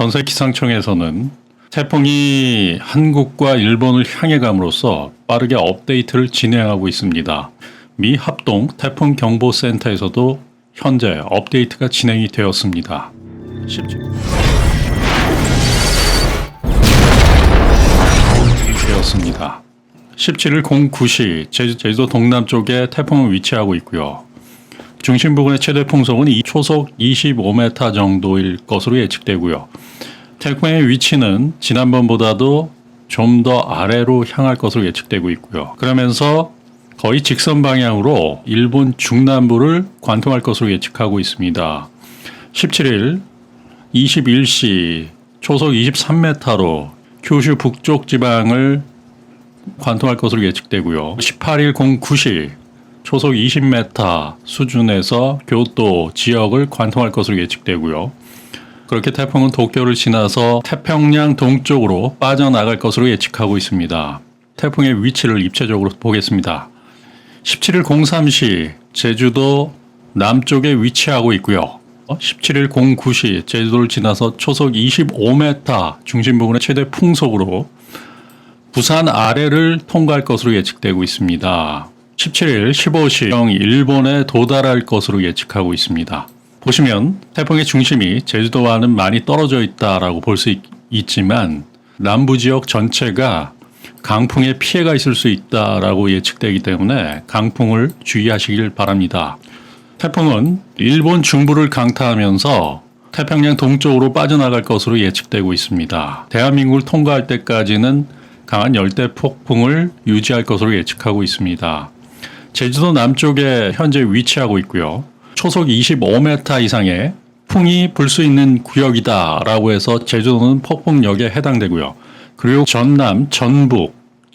전세 기상청에서는 태풍이 한국과 일본을 향해 감으로써 빠르게 업데이트를 진행하고 있습니다. 미 합동 태풍 경보 센터에서도 현재 업데이트가 진행이 되었습니다. 17 되었습니다. 17일 09시 제주, 제주도 동남쪽에 태풍은 위치하고 있고요. 중심 부근의 최대 풍속은 이 초속 25m 정도일 것으로 예측되고요. 태풍의 위치는 지난번보다도 좀 더 아래로 향할 것으로 예측되고 있고요. 그러면서 거의 직선 방향으로 일본 중남부를 관통할 것으로 예측하고 있습니다. 17일 21시 초속 23m로 규슈 북쪽 지방을 관통할 것으로 예측되고요. 18일 09시 초속 20m 수준에서 교토 지역을 관통할 것으로 예측되고요. 그렇게 태풍은 도쿄를 지나서 태평양 동쪽으로 빠져나갈 것으로 예측하고 있습니다. 태풍의 위치를 입체적으로 보겠습니다. 17일 03시 제주도 남쪽에 위치하고 있고요. 17일 09시 제주도를 지나서 초속 25m 중심 부근의 최대 풍속으로 부산 아래를 통과할 것으로 예측되고 있습니다. 17일 15시 일본에 도달할 것으로 예측하고 있습니다. 보시면 태풍의 중심이 제주도와는 많이 떨어져 있다라고 볼 수 있지만 남부 지역 전체가 강풍에 피해가 있을 수 있다라고 예측되기 때문에 강풍을 주의하시길 바랍니다. 태풍은 일본 중부를 강타하면서 태평양 동쪽으로 빠져나갈 것으로 예측되고 있습니다. 대한민국을 통과할 때까지는 강한 열대 폭풍을 유지할 것으로 예측하고 있습니다. 제주도 남쪽에 현재 위치하고 있고요. 초속 25m 이상의 풍이 불 수 있는 구역이다라고 해서 제주도는 폭풍역에 해당되고요. 그리고 전남, 전북,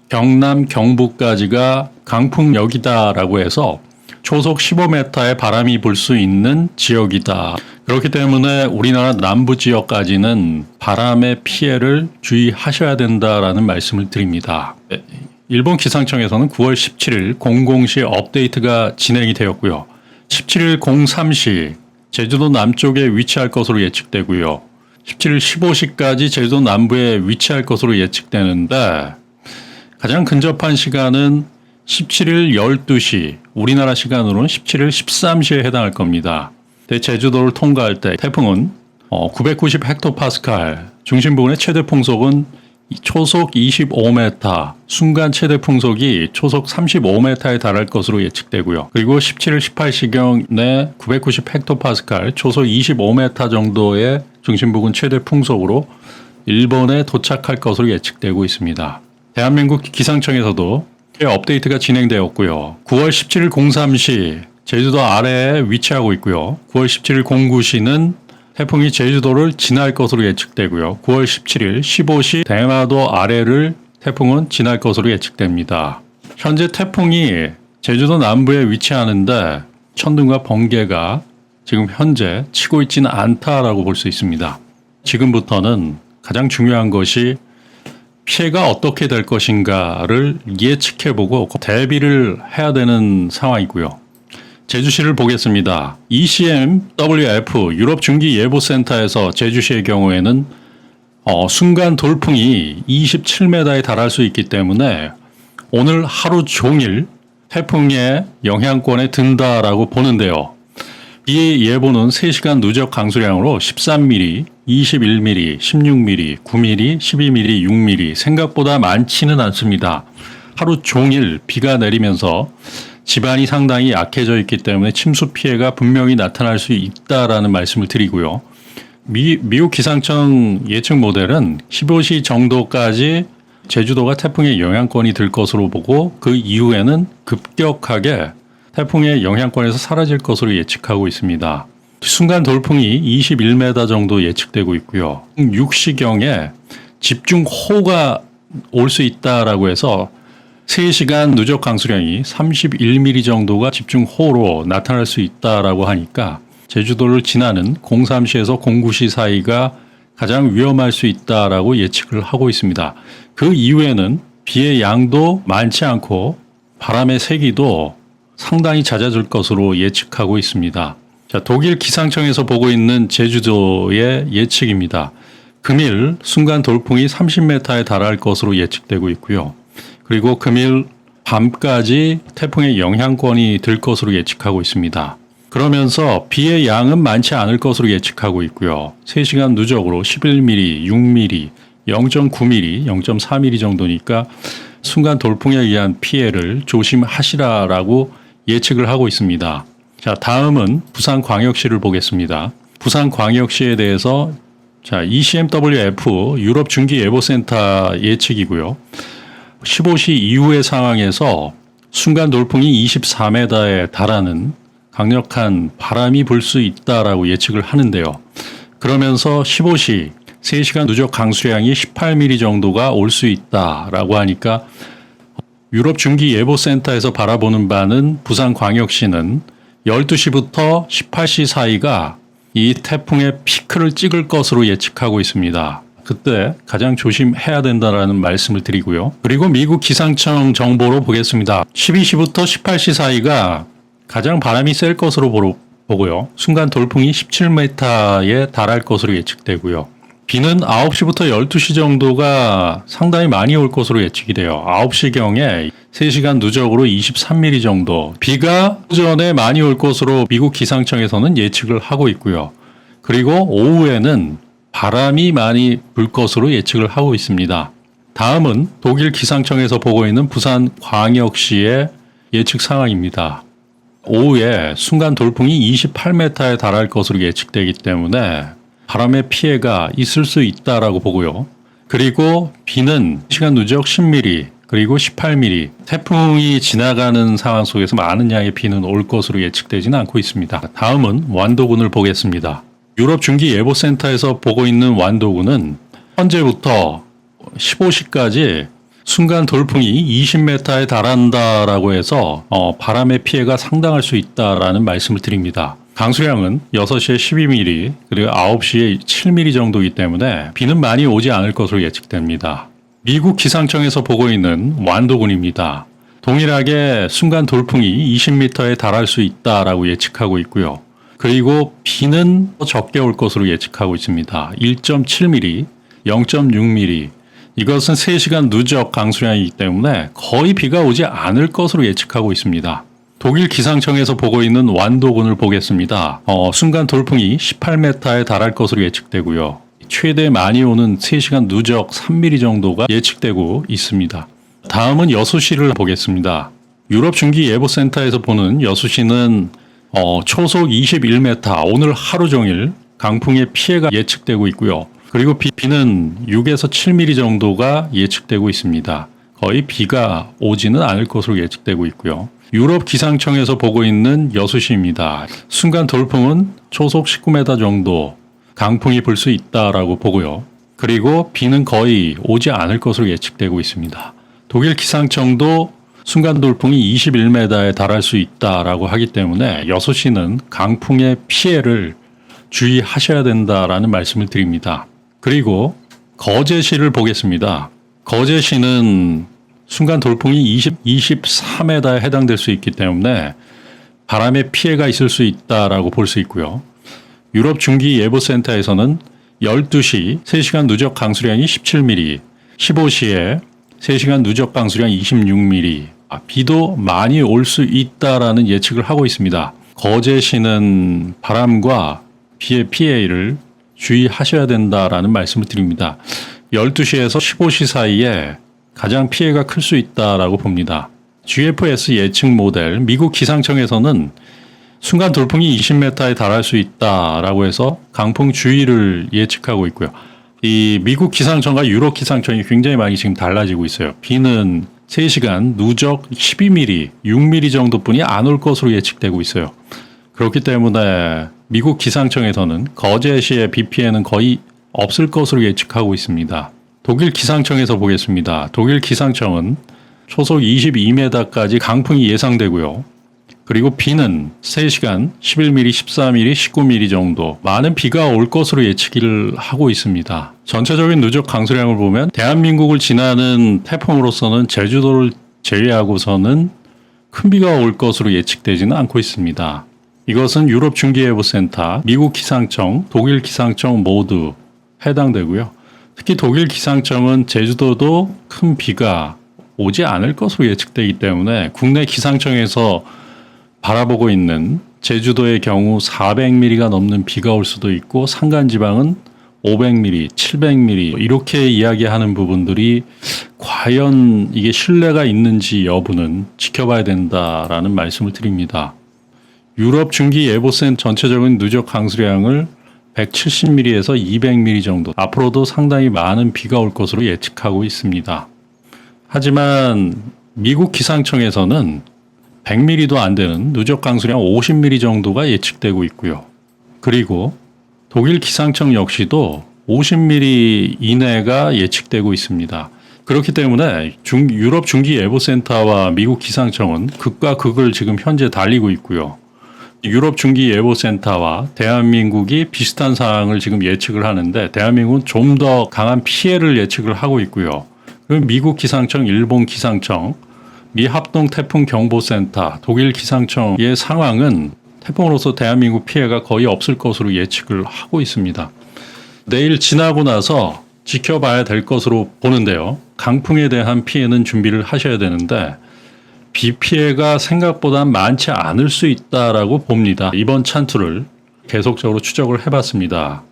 경남, 경북까지가 강풍역이다라고 해서 초속 15m의 바람이 불 수 있는 지역이다. 그렇기 때문에 우리나라 남부 지역까지는 바람의 피해를 주의하셔야 된다라는 말씀을 드립니다. 일본 기상청에서는 9월 17일 00시 업데이트가 진행이 되었고요. 17일 03시 제주도 남쪽에 위치할 것으로 예측되고요. 17일 15시까지 제주도 남부에 위치할 것으로 예측되는데 가장 근접한 시간은 17일 12시 우리나라 시간으로는 17일 13시에 해당할 겁니다. 제주도를 통과할 때 태풍은 990 헥토파스칼 중심 부근의 최대 풍속은 초속 25m, 순간 최대 풍속이 초속 35m에 달할 것으로 예측되고요. 그리고 17일 18시경에 990 헥토파스칼, 초속 25m 정도의 중심 부근 최대 풍속으로 일본에 도착할 것으로 예측되고 있습니다. 대한민국 기상청에서도 업데이트가 진행되었고요. 9월 17일 03시 제주도 아래에 위치하고 있고요. 9월 17일 09시는 태풍이 제주도를 지날 것으로 예측되고요. 9월 17일 15시 대마도 아래를 태풍은 지날 것으로 예측됩니다. 현재 태풍이 제주도 남부에 위치하는데 천둥과 번개가 지금 현재 치고 있지는 않다라고 볼 수 있습니다. 지금부터는 가장 중요한 것이 피해가 어떻게 될 것인가를 예측해보고 대비를 해야 되는 상황이고요. 제주시를 보겠습니다. ECMWF 유럽 중기 예보센터에서 제주시의 경우에는 어, 순간 돌풍이 27m에 달할 수 있기 때문에 오늘 하루 종일 태풍의 영향권에 든다라고 보는데요. 이 예보는 3시간 누적 강수량으로 13mm, 21mm, 16mm, 9mm, 12mm, 6mm 생각보다 많지는 않습니다. 하루 종일 비가 내리면서 집안이 상당히 약해져 있기 때문에 침수 피해가 분명히 나타날 수 있다라는 말씀을 드리고요. 미, 미국 기상청 예측 모델은 15시 정도까지 제주도가 태풍의 영향권이 들 것으로 보고 그 이후에는 급격하게 태풍의 영향권에서 사라질 것으로 예측하고 있습니다. 순간 돌풍이 21m 정도 예측되고 있고요. 6시경에 집중호우가 올 수 있다라고 해서 3시간 누적 강수량이 31mm 정도가 집중호우로 나타날 수 있다라고 하니까 제주도를 지나는 03시에서 09시 사이가 가장 위험할 수 있다라고 예측을 하고 있습니다. 그 이후에는 비의 양도 많지 않고 바람의 세기도 상당히 잦아질 것으로 예측하고 있습니다. 자, 독일 기상청에서 보고 있는 제주도의 예측입니다. 금일 순간 돌풍이 30m에 달할 것으로 예측되고 있고요. 그리고 금일 밤까지 태풍의 영향권이 들 것으로 예측하고 있습니다. 그러면서 비의 양은 많지 않을 것으로 예측하고 있고요. 3시간 누적으로 11mm, 6mm, 0.9mm, 0.4mm 정도니까 순간 돌풍에 의한 피해를 조심하시라라고 예측을 하고 있습니다. 자, 다음은 부산광역시를 보겠습니다. 부산광역시에 대해서 자, ECMWF 유럽 중기 예보센터 예측이고요. 15시 이후의 상황에서 순간 돌풍이 24m에 달하는 강력한 바람이 불 수 있다라고 예측을 하는데요. 그러면서 15시 3시간 누적 강수량이 18mm 정도가 올 수 있다라고 하니까 유럽 중기 예보 센터에서 바라보는 바는 부산 광역시는 12시부터 18시 사이가 이 태풍의 피크를 찍을 것으로 예측하고 있습니다. 그때 가장 조심해야 된다라는 말씀을 드리고요. 그리고 미국 기상청 정보로 보겠습니다. 12시부터 18시 사이가 가장 바람이 셀 것으로 보고요. 순간 돌풍이 17m에 달할 것으로 예측되고요. 비는 9시부터 12시 정도가 상당히 많이 올 것으로 예측이 돼요. 9시경에 3시간 누적으로 23mm 정도. 비가 오전에 많이 올 것으로 미국 기상청에서는 예측을 하고 있고요. 그리고 오후에는 바람이 많이 불 것으로 예측을 하고 있습니다. 다음은 독일 기상청에서 보고 있는 부산 광역시의 예측 상황입니다. 오후에 순간 돌풍이 28m에 달할 것으로 예측되기 때문에 바람의 피해가 있을 수 있다라고 보고요. 그리고 비는 시간 누적 10mm 그리고 18mm 태풍이 지나가는 상황 속에서 많은 양의 비는 올 것으로 예측되지는 않고 있습니다. 다음은 완도군을 보겠습니다. 유럽 중기 예보센터에서 보고 있는 완도군은 현재부터 15시까지 순간 돌풍이 20m에 달한다라고 해서 어, 바람의 피해가 상당할 수 있다라는 말씀을 드립니다. 강수량은 6시에 12mm 그리고 9시에 7mm 정도이기 때문에 비는 많이 오지 않을 것으로 예측됩니다. 미국 기상청에서 보고 있는 완도군입니다. 동일하게 순간 돌풍이 20m에 달할 수 있다라고 예측하고 있고요. 그리고 비는 더 적게 올 것으로 예측하고 있습니다. 1.7mm, 0.6mm. 이것은 3시간 누적 강수량이기 때문에 거의 비가 오지 않을 것으로 예측하고 있습니다. 독일 기상청에서 보고 있는 완도군을 보겠습니다. 어, 순간 돌풍이 18m에 달할 것으로 예측되고요. 최대 많이 오는 3시간 누적 3mm 정도가 예측되고 있습니다. 다음은 여수시를 보겠습니다. 유럽 중기 예보센터에서 보는 여수시는 어, 초속 21m 오늘 하루 종일 강풍의 피해가 예측되고 있고요. 그리고 비, 비는 6에서 7mm 정도가 예측되고 있습니다. 거의 비가 오지는 않을 것으로 예측되고 있고요. 유럽 기상청에서 보고 있는 여수시입니다. 순간 돌풍은 초속 19m 정도 강풍이 불 수 있다라고 보고요. 그리고 비는 거의 오지 않을 것으로 예측되고 있습니다. 독일 기상청도 순간 돌풍이 21m에 달할 수 있다라고 하기 때문에 여수시는 강풍의 피해를 주의하셔야 된다라는 말씀을 드립니다. 그리고 거제시를 보겠습니다. 거제시는 순간 돌풍이 20, 23m에 해당될 수 있기 때문에 바람의 피해가 있을 수 있다라고 볼 수 있고요. 유럽 중기 예보센터에서는 12시 3시간 누적 강수량이 17mm, 15시에 3시간 누적 강수량 26mm, 아, 비도 많이 올 수 있다라는 예측을 하고 있습니다. 거제시는 바람과 비의 피해를 주의하셔야 된다라는 말씀을 드립니다. 12시에서 15시 사이에 가장 피해가 클 수 있다라고 봅니다. GFS 예측 모델 미국 기상청에서는 순간 돌풍이 20m에 달할 수 있다라고 해서 강풍 주의를 예측하고 있고요. 이 미국 기상청과 유럽 기상청이 굉장히 많이 지금 달라지고 있어요. 비는 3시간 누적 12mm, 6mm 정도뿐이 안 올 것으로 예측되고 있어요. 그렇기 때문에 미국 기상청에서는 거제시의 비 피해는 거의 없을 것으로 예측하고 있습니다. 독일 기상청에서 보겠습니다. 독일 기상청은 초속 22m까지 강풍이 예상되고요. 그리고 비는 3시간 11mm, 14mm, 19mm 정도 많은 비가 올 것으로 예측을 하고 있습니다. 전체적인 누적 강수량을 보면 대한민국을 지나는 태풍으로서는 제주도를 제외하고서는 큰 비가 올 것으로 예측되지는 않고 있습니다. 이것은 유럽 중기예보센터, 미국 기상청, 독일 기상청 모두 해당되고요. 특히 독일 기상청은 제주도도 큰 비가 오지 않을 것으로 예측되기 때문에 국내 기상청에서 바라보고 있는 제주도의 경우 400mm가 넘는 비가 올 수도 있고 산간 지방은 500mm, 700mm 이렇게 이야기하는 부분들이 과연 이게 신뢰가 있는지 여부는 지켜봐야 된다라는 말씀을 드립니다. 유럽 중기 예보센 전체적인 누적 강수량을 170mm에서 200mm 정도 앞으로도 상당히 많은 비가 올 것으로 예측하고 있습니다. 하지만 미국 기상청에서는 100mm도 안 되는 누적 강수량 50mm 정도가 예측되고 있고요. 그리고 독일 기상청 역시도 50mm 이내가 예측되고 있습니다. 그렇기 때문에 중, 유럽 중기 예보센터와 미국 기상청은 극과 극을 지금 현재 달리고 있고요. 유럽 중기 예보센터와 대한민국이 비슷한 상황을 지금 예측을 하는데 대한민국은 좀 더 강한 피해를 예측을 하고 있고요. 그리고 미국 기상청, 일본 기상청, 미 합동 태풍 경보센터, 독일 기상청의 상황은 태풍으로서 대한민국 피해가 거의 없을 것으로 예측을 하고 있습니다. 내일 지나고 나서 지켜봐야 될 것으로 보는데요. 강풍에 대한 피해는 준비를 하셔야 되는데 비 피해가 생각보다 많지 않을 수 있다라고 봅니다. 이번 찬투를 계속적으로 추적을 해봤습니다.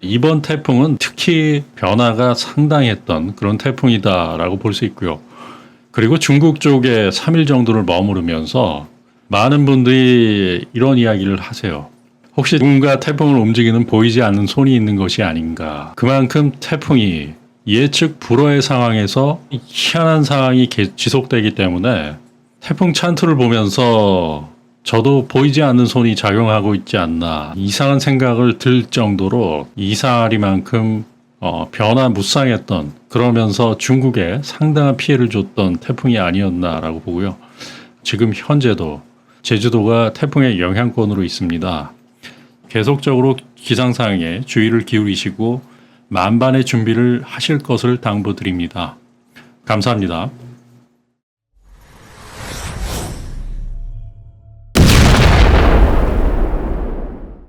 이번 태풍은 특히 변화가 상당했던 그런 태풍이다라고 볼 수 있고요. 그리고 중국 쪽에 3일 정도를 머무르면서 많은 분들이 이런 이야기를 하세요. 혹시 누군가 태풍을 움직이는 보이지 않는 손이 있는 것이 아닌가. 그만큼 태풍이 예측 불허의 상황에서 희한한 상황이 계- 지속되기 때문에 태풍 찬투를 보면서 저도 보이지 않는 손이 작용하고 있지 않나 이상한 생각을 들 정도로 이상하리만큼 어, 변화 무쌍했던 그러면서 중국에 상당한 피해를 줬던 태풍이 아니었나라고 보고요. 지금 현재도 제주도가 태풍의 영향권으로 있습니다. 계속적으로 기상 상황에 주의를 기울이시고 만반의 준비를 하실 것을 당부드립니다. 감사합니다.